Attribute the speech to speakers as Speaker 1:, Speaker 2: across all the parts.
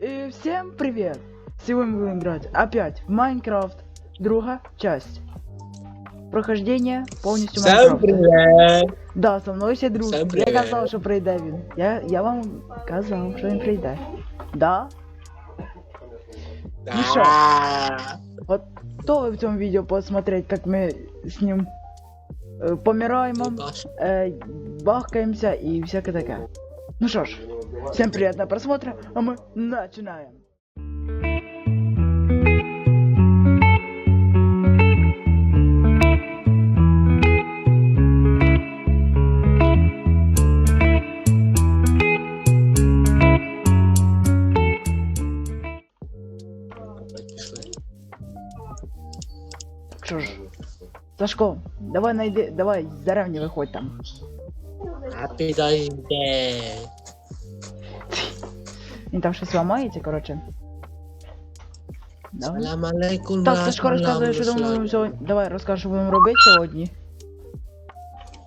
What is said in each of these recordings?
Speaker 1: И всем привет! Сегодня мы будем играть опять в Майнкрафт. Другая часть. Прохождение полностью
Speaker 2: Всем
Speaker 1: Майнкрафта.
Speaker 2: привет!
Speaker 1: Да, со мною ще друг.
Speaker 2: Всем
Speaker 1: Я
Speaker 2: привет.
Speaker 1: казав, що прийде він. Я, я вам казав, що він прийде. Да? Ну що?
Speaker 2: Да.
Speaker 1: Готовы в цьому відео посмотреть, как ми з ним е, помираємо,
Speaker 2: Ебаш.
Speaker 1: е, бахкаємося і всяке таке. Ну що ж, всем приятного просмотра, а мы начинаем. Що ж, Сашко, давай найди, давай з деревні виходь там.
Speaker 2: А підожди.
Speaker 1: Він там щось ламається, коротше. Давай.
Speaker 2: Салам алейкум.
Speaker 1: Так, Сашко розказує, що думаю, сьогодні. Давай розкажи, що будемо робити сьогодні.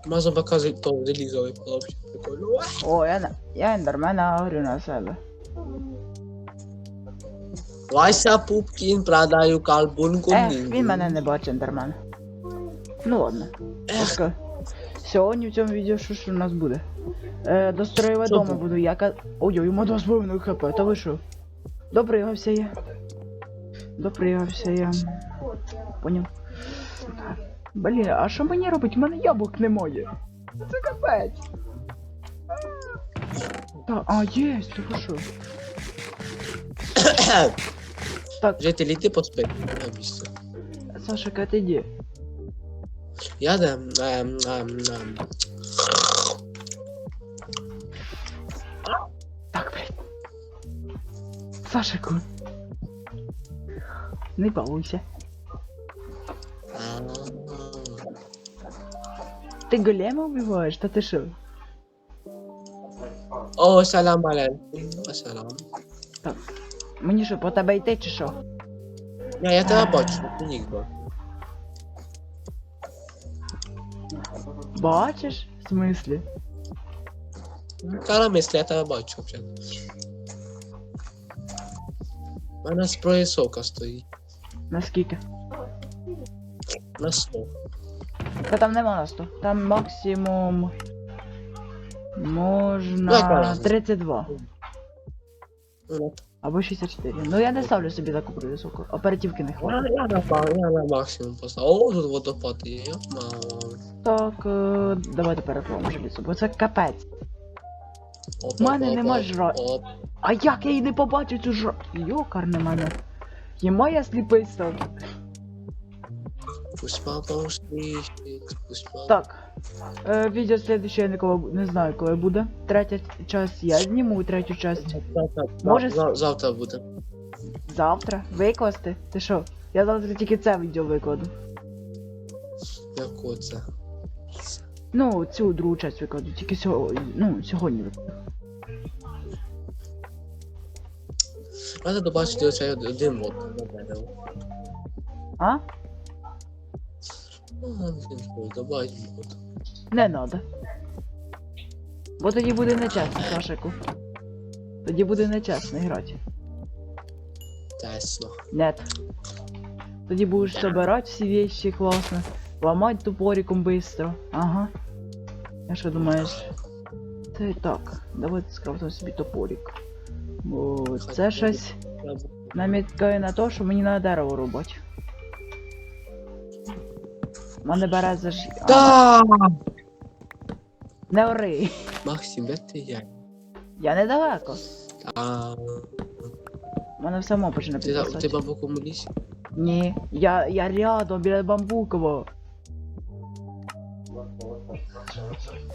Speaker 2: Можна показати то залізовий хлопчик. Прикольно.
Speaker 1: О, я, на- я ендермена говорю на себе.
Speaker 2: Вася Пупкін продаю калбунку
Speaker 1: Ех, він мене не бачить, ендермен. Ну ладно.
Speaker 2: Ех,
Speaker 1: Сашко. Сьогодні в цьому відео що ж у нас буде? Е, до строєве
Speaker 2: Що
Speaker 1: дому буду, я ка... Ой, йому 2,5 хп, та ви що? Допригався я. Допригався я. Поняв. Блін, а що мені робить? У мене яблук немає. Це капець. Та, а, є, ти ви що? Так,
Speaker 2: Жителі, ти поспи.
Speaker 1: Саша, ти де?
Speaker 2: Я де... ем, ем, ем.
Speaker 1: Так, блядь. Сашику. Не балуйся.
Speaker 2: А,
Speaker 1: Ти голема вбиваєш, та ти що?
Speaker 2: О, салам алейкум. Асалам.
Speaker 1: Мені що, по тебе йти чи що?
Speaker 2: Я, я тебе бачу, ти ніхто.
Speaker 1: Бачиш? В смислі?
Speaker 2: Кара мислі, я тебе бачу взагалі. У мене зброя сока стоїть.
Speaker 1: Наскільки?
Speaker 2: На 100.
Speaker 1: Та там нема на 100. Там максимум. Можна. 32.
Speaker 2: Ну,
Speaker 1: Або 64. Ну я не ставлю собі таку високу. Оперативки не
Speaker 2: Я,
Speaker 1: хватить.
Speaker 2: я, на, я на максимум поставив. О, тут водопад є. я.
Speaker 1: Так, е, давайте переплавимо желізо, бо це капець. У мене нема жра-
Speaker 2: Оп.
Speaker 1: А як я її не побачу цю жра. Йокар на мене. Є моя сліпий став.
Speaker 2: Пусть.
Speaker 1: Так. Е, відео слідуще я ніколи не знаю, коли буде. Третя часть я зніму третю часть Може,
Speaker 2: зав- завтра буде.
Speaker 1: завтра. Викласти. Ти що? Я завтра тільки це відео викладу.
Speaker 2: Як оце.
Speaker 1: Ну, цю другу часть викладу, тільки сьогодні. Ну, сьогодні викладу.
Speaker 2: Треба добавити оцей один мод на дерево.
Speaker 1: А?
Speaker 2: Мод, добавити.
Speaker 1: Не надо. Бо тоді буде нечесно, Сашику. Тоді буде нечесно грати.
Speaker 2: Тесно.
Speaker 1: Нет. Тоді будеш собирать всі вещи класно. Ломать тупориком быстро. Ага. А що думаєш? Й так. Давайте скрафтимо собі топорик. Бо це щось
Speaker 2: Я
Speaker 1: наміткає на те, що мені на дерево рубати. У мене береза ж.
Speaker 2: Да!
Speaker 1: Не ори.
Speaker 2: Максим, де ти є?
Speaker 1: Я недалеко.
Speaker 2: А,
Speaker 1: У мене все мо почне
Speaker 2: ти, та- ти
Speaker 1: підписати.
Speaker 2: лісі?
Speaker 1: Ні. Я, я рядом біля бамбукового.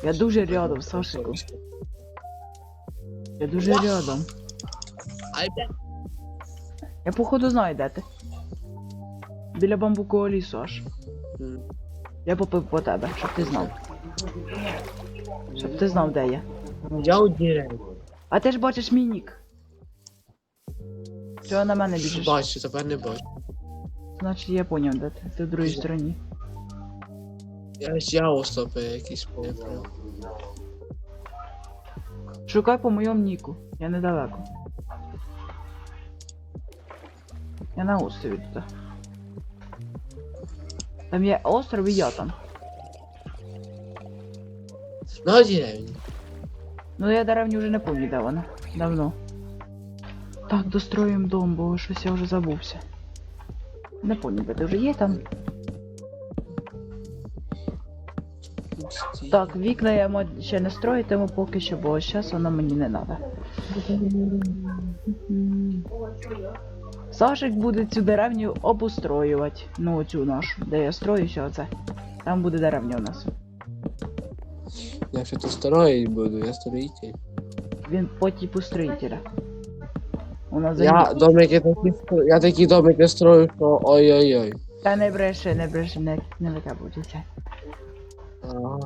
Speaker 1: Я дуже рядом, Сашику. Я дуже рядом.
Speaker 2: Ай, бля.
Speaker 1: Я походу знаю, де ти. Біля бамбукового лісу аж. Я попив по тебе, щоб ти знав. Щоб ти знав, де я.
Speaker 2: Я у дереві.
Speaker 1: А ти ж бачиш мій нік. Чого на мене біжиш?
Speaker 2: Бачу, тепер не бачу.
Speaker 1: Значить я поняв, де ти. Ти в другій стороні.
Speaker 2: Я ж я остопи якісь поняв.
Speaker 1: Шукай по моєму ніку. Я недалеко. Я на острові тут. Там є остров і я там.
Speaker 2: На деревні.
Speaker 1: Ну я деревню вже не пам'ятаю, де вона. Давно. Так, достроїм дом, бо щось я вже забувся. Не пам'ятаю, ти вже є там. Так, вікна я ще не строїтиму поки що, бо зараз воно мені не треба. Сашик буде цю деревню обустроювати. Ну, цю нашу, де я строю оце. Там буде деревня у нас.
Speaker 2: Я ще то строїть буду, я строїтель.
Speaker 1: Він по типу строїтеля. У нас
Speaker 2: Я
Speaker 1: замі-
Speaker 2: домики такі, стро- я такі домики строю, що ой-ой-ой.
Speaker 1: Та не бреши, не бреши, не, не викабуйтеся.
Speaker 2: Ага.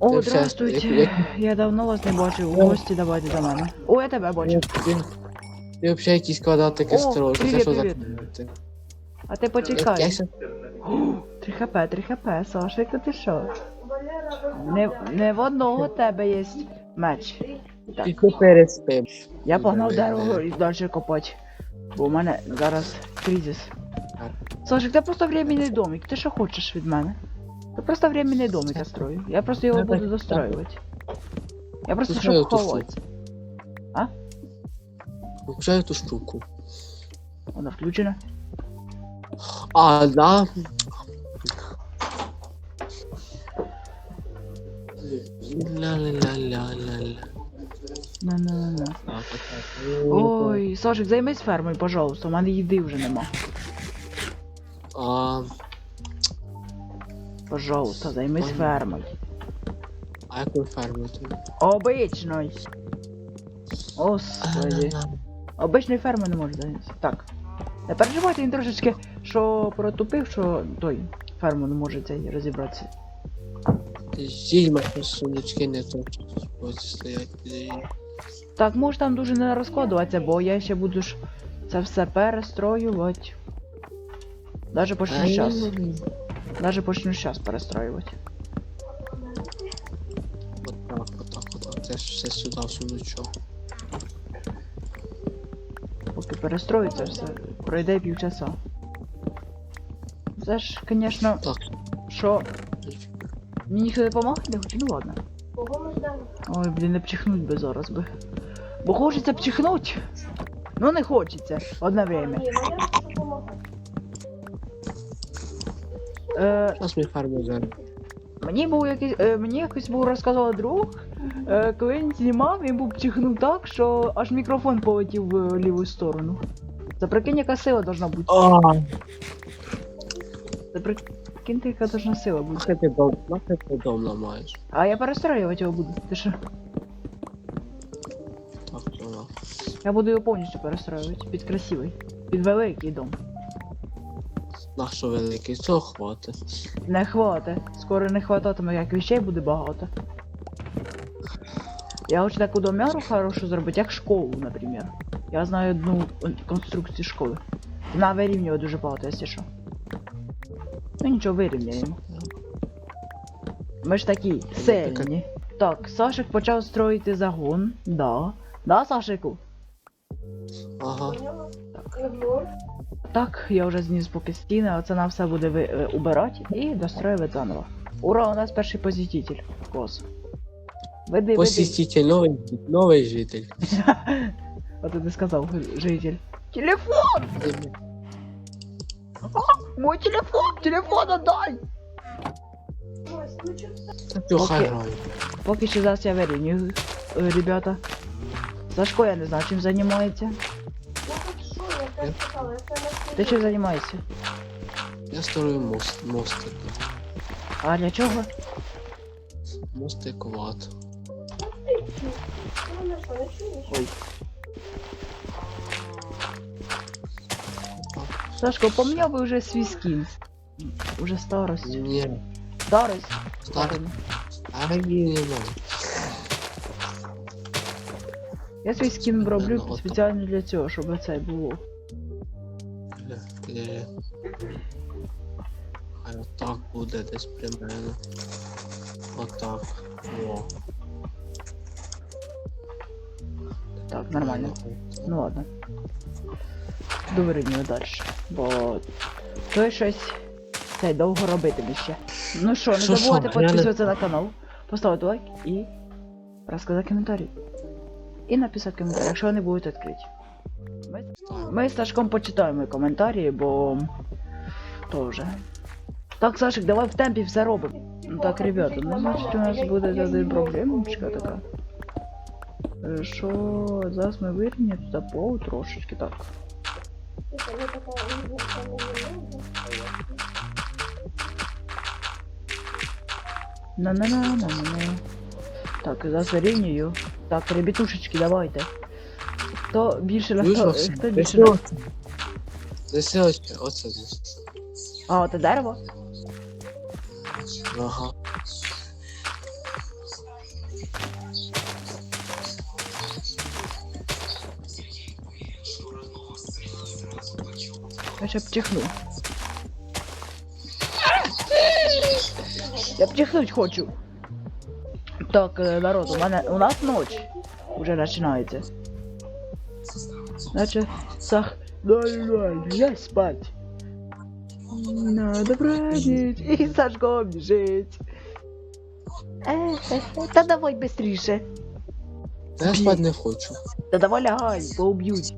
Speaker 1: О,
Speaker 2: Ти все-
Speaker 1: здравствуйте.
Speaker 2: як-
Speaker 1: Я давно вас не бачив. У гості давайте до мене. О, я тебе бачу.
Speaker 2: Ти, ти, ти взагалі якісь квадратики
Speaker 1: О,
Speaker 2: строїш, це
Speaker 1: привіт,
Speaker 2: що за
Speaker 1: привіт.
Speaker 2: квадрати?
Speaker 1: А ти
Speaker 2: Я
Speaker 1: почекай.
Speaker 2: ще
Speaker 1: 3 хп, 3 хп, Сашик, ти що? Не, не в одного тебе є меч. Так,
Speaker 2: тільки переспим.
Speaker 1: я погнав дерево і далі копати. Бо у мене зараз кризис. Сашик, це просто временний домик. Ти що хочеш від мене? Це просто временний домик я строю. Я просто його
Speaker 2: Ну, так,
Speaker 1: буду достроювати. Я просто
Speaker 2: Слухай,
Speaker 1: щоб
Speaker 2: оту
Speaker 1: ховати.
Speaker 2: Включаю ту штуку.
Speaker 1: Вона включена.
Speaker 2: А, да. Ля-ля-ля-ля-ля-ля.
Speaker 1: Ой, Сашик, займись фермою, пожалуйста, у мене їди вже нема.
Speaker 2: А,
Speaker 1: Пожалуйста, займись
Speaker 2: Ой.
Speaker 1: фермою.
Speaker 2: а як ви фермуєте?
Speaker 1: Обичною. Господи. Обичної ферми не можу зайнятися. Так. Не переживайте він трошечки, що протупив, що той ферму не може цей розібратися.
Speaker 2: Зільма сундучки не то, стоять.
Speaker 1: Так, може там дуже не розкладуватися, бо я ще буду ж це все перестроювати. Даже почну зараз. Даже почну зараз перестроювати.
Speaker 2: Отак, отак, отак. Це ж все сюди в сундучок.
Speaker 1: Поки перестроїться все, пройде півчаса. Це ж, звісно, що мені ніхто не допомагає, не хоче, ну ладно. Ой, блін, не пчихнуть би зараз би. Бо хочеться пчихнуть. Ну не хочеться одне время. Е,
Speaker 2: ми
Speaker 1: мені був якийсь, е, мені якось був розказав друг, коли він знімав, він був пчихнув так, що аж мікрофон полетів в ліву сторону. Це прикинь, яка сила должна бути.
Speaker 2: А,
Speaker 1: Це прикиньте, яка должна сила бути.
Speaker 2: нахай ти дом, нахай ти дом ламаєш.
Speaker 1: А я перестроювати його буду. Ти що?
Speaker 2: Так, на.
Speaker 1: Я буду його повністю перестроювати. Під красивий. Під великий дом.
Speaker 2: Наш що великий, цього хватить.
Speaker 1: Не хватить. Скоро не хвататиме, як вещей буде багато. Я хочу таку домяру хорошу зробити, як школу, наприклад. Я знаю одну конструкцію школи. Вона вирівнює дуже багато, якщо що. Ну нічого, вирівняємо. Ми ж такі сильні. Так, Сашик почав строїти загон. Да. Да, Сашику?
Speaker 2: Ага.
Speaker 1: Так, я вже зніс поки стіни, а це нам все буде ви, е, убирати і достроювати заново. Ура, у нас перший посетитель. Клас. Веди, веди.
Speaker 2: Посетитель, новий, новий житель.
Speaker 1: А не сказав, г- житель. Телефон! Мой телефон! Телефон отдай!
Speaker 2: Грає.
Speaker 1: Поки що зараз я вирівнюю, е, ребята. Сашко, я не знаю, чим займається. Ти чим займаєшся?
Speaker 2: Я строю мост, мостик.
Speaker 1: А для чого?
Speaker 2: Мостик ват.
Speaker 1: Сашко, поміняв би вже свій скін. Уже старость.
Speaker 2: Ні,
Speaker 1: Старость.
Speaker 2: старий нема.
Speaker 1: Я свій скін роблю
Speaker 2: Ну,
Speaker 1: спеціально для цього, щоб це було.
Speaker 2: Хай отак буде десь примерно. Отак. О.
Speaker 1: Так, нормально. Ну ладно. Довирівнюю далі. Бо той щось цей довго робитиме ще. Ну що, не
Speaker 2: Що,
Speaker 1: забувайте
Speaker 2: що? Я не-
Speaker 1: на канал, поставити лайк і розказати коментарі. І написати коментарі, якщо вони будуть відкриті. Ми, ми з Сашком почитаємо коментарі, бо тоже. Так, Сашик, давай в темпі все робимо. Ну так, ребята, ну значить у нас буде один проблемочка така. Е, Що зараз ми вирівняємо туди пол трошечки так. на на на на на на Так, зараз вирівнюю. Так, ребятушечки, давайте. Хто більше на хто, хто більше на...
Speaker 2: Ось, оце десь.
Speaker 1: А, це дерево?
Speaker 2: Ага.
Speaker 1: Я ще пчихну. Я пчихнуть хочу. Так, е, народ, у мене у нас ніч уже починається. Значить, сах. Ноль-ноль, я спать. На добраніч. І Сашко біжить. Е, е, е, та давай быстріше.
Speaker 2: Та я спати не хочу.
Speaker 1: Та давай лягай, бо уб'ють.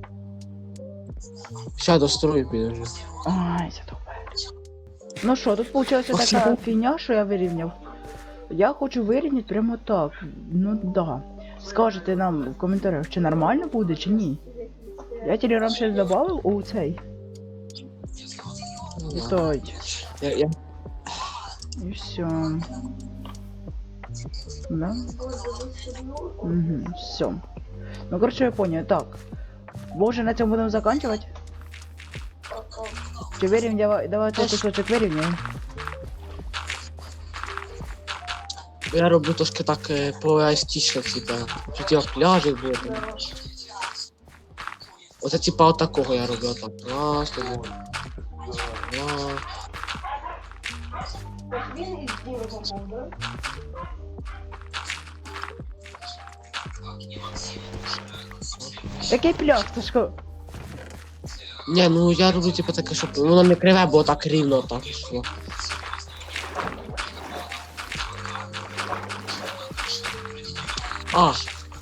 Speaker 2: Ща дострою підожди.
Speaker 1: Ай, добре. Ну що, тут получилася
Speaker 2: Ох,
Speaker 1: така фігня, що я вирівняв. Я хочу вирівняти прямо так. Ну да. Скажете нам в коментарях, чи нормально буде, чи ні. Я телеграм ще додав у цей. І
Speaker 2: Я, я...
Speaker 1: І все. Да? Угу, все. Ну, короче, я понял. Так. Боже, на цьому будемо заканчивать? Чи вирівняємо? Давай, давай цей кусочок вирівняємо.
Speaker 2: я роблю трошки так е, поестічно, типа. Що ті пляжик буде. Оце типа от такого я роблю отак. Раз.
Speaker 3: Він із да?
Speaker 1: Який пляж, Сашко?
Speaker 2: Ні, ну я роблю типа таке, щоб воно не криве, бо так рівно так йшло. А,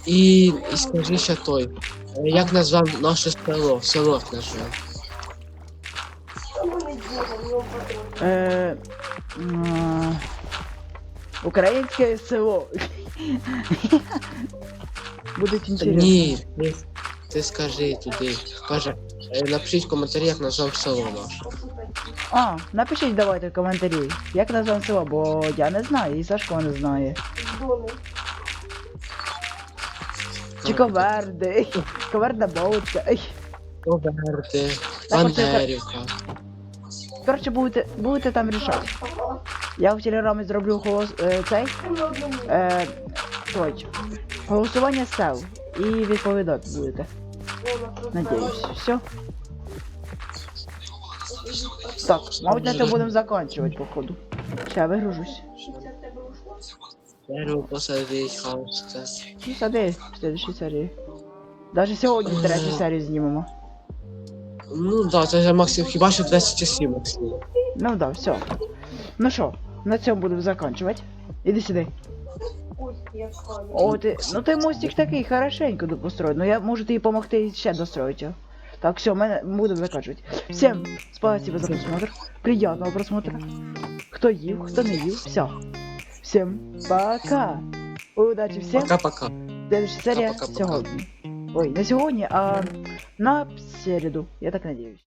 Speaker 2: і, і скажи ще той. е, Як назвав наше село? Село як назвав.
Speaker 1: Е, м, Українське село. Буде інтересно.
Speaker 2: Ні, ти, скажи туди. Каже, е, напишіть в коментарі, як назвав село наше.
Speaker 1: А, напишіть давайте в коментарі, як назвати село, бо я не знаю, і Сашко не знає. Чи Коверди, Коверда. Ей.
Speaker 2: Поверти, Бандерівка.
Speaker 1: Коротше, будете, будете там рішати. Я в телеграмі зроблю голос, е, цей, е, той, голосування сел. І відповідати будете. Надіюсь. Все. Так, мабуть, на цьому будемо закінчувати, походу. Ще я вигружусь.
Speaker 2: Дерево посадить, хаос це.
Speaker 1: Ну, сади в следующій серії. Даже сьогодні третю
Speaker 2: Ага.
Speaker 1: серію знімемо.
Speaker 2: Ну да, це вже максимум, хіба що 10 часів максимум.
Speaker 1: Ну да, все. Ну що, на цьому будемо закінчувати. Іди сюди. О, ти, ну ти мостик такий хорошенько тут построїть. Ну я можу тобі допомогти ще достроїти його. Так, все, ми будемо закінчувати. Всім спасибо за просмотр. Приятного просмотра. Хто їв, хто не їв, все. Всім пока. Удачі всім.
Speaker 2: Пока-пока.
Speaker 1: Следующая серия
Speaker 2: Пока-пока.
Speaker 1: сьогодні. Ой, не сьогодні, а на середу. Я так надіюсь.